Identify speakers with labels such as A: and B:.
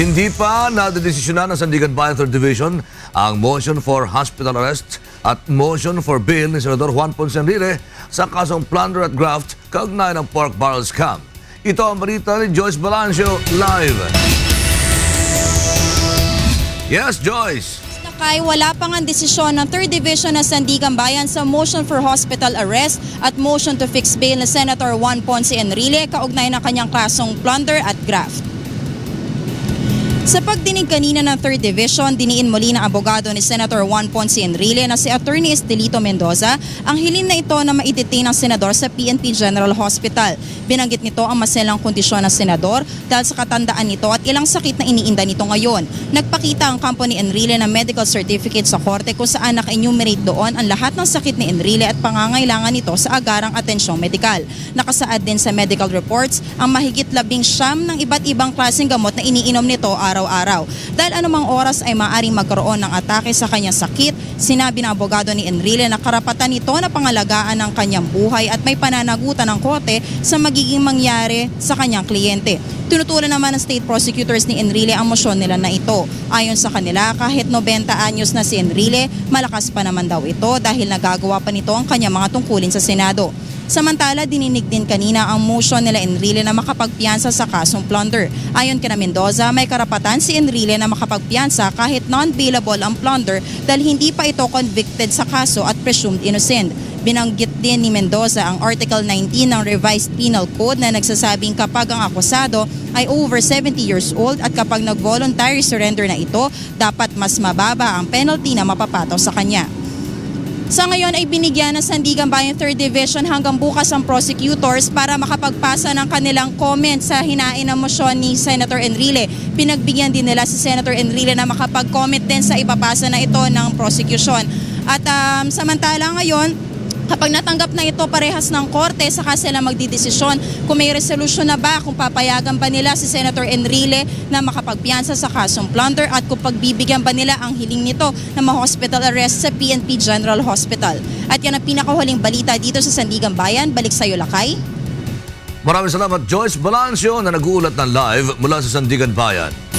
A: Hindi pa nadedesisyonan ng Sandigan Bayan 3rd Division ang motion for hospital arrest at motion for bail ni Senador Juan Ponce Enrile sa kasong plunder at graft kaugnay ng pork barrel scam. Ito ang balita ni Joyce Balancio live. Yes, Joyce.
B: Kay wala pa nga desisyon ng 3rd Division ng Sandigan Bayan sa motion for hospital arrest at motion to fix bail ni Senator Juan Ponce Enrile kaugnay ng kanyang kasong plunder at graft. Sa pagdinig kanina ng 3rd Division, diniin muli ng abogado ni Senator Juan Ponce Enrile na si Attorney Estelito Mendoza ang hilin na ito na maidetain ng senador sa PNP General Hospital. Binanggit nito ang maselang kondisyon ng senador dahil sa katandaan nito at ilang sakit na iniinda nito ngayon. Nagpakita ang kampo ni Enrile ng medical certificate sa korte kung saan naka-enumerate doon ang lahat ng sakit ni Enrile at pangangailangan nito sa agarang atensyong medikal. Nakasaad din sa medical reports ang mahigit labing siyam ng iba't ibang klaseng gamot na iniinom nito araw-araw. Dahil anumang oras ay maaring magkaroon ng atake sa kanyang sakit, sinabi ng abogado ni Enrile na karapatan nito na pangalagaan ng kanyang buhay at may pananagutan ng korte sa magiging mangyari sa kanyang kliyente. Tinutulan naman ng state prosecutors ni Enrile ang mosyon nila na ito. Ayon sa kanila, kahit 90 anyos na si Enrile, malakas pa naman daw ito dahil nagagawa pa nito ang kanyang mga tungkulin sa Senado. Samantala, dininig din kanina ang motion nila Enrile na makapagpiyansa sa kasong plunder. Ayon kina Mendoza, may karapatan si Enrile na makapagpiyansa kahit non-bailable ang plunder dahil hindi pa ito convicted sa kaso at presumed innocent. Binanggit din ni Mendoza ang Article 19 ng Revised Penal Code na nagsasabing kapag ang akusado ay over 70 years old at kapag nag-voluntary surrender na ito, dapat mas mababa ang penalty na mapapataw sa kanya. Sa ngayon ay binigyan ng Sandigan Bayan 3rd Division hanggang bukas ang prosecutors para makapagpasa ng kanilang comment sa hinain ng mosyon ni Senator Enrile. Pinagbigyan din nila si Senator Enrile na makapag-comment din sa ipapasa na ito ng prosecution. At um, samantala ngayon, Kapag natanggap na ito parehas ng korte, saka sila magdidesisyon kung may resolution na ba, kung papayagan ba nila si Senator Enrile na makapagpiyansa sa kasong plunder at kung pagbibigyan ba nila ang hiling nito na ma-hospital arrest sa PNP General Hospital. At yan ang pinakahuling balita dito sa Sandigan Bayan. Balik sa iyo, Lakay.
A: Maraming salamat Joyce Balancio na nag-uulat ng live mula sa Sandigan Bayan.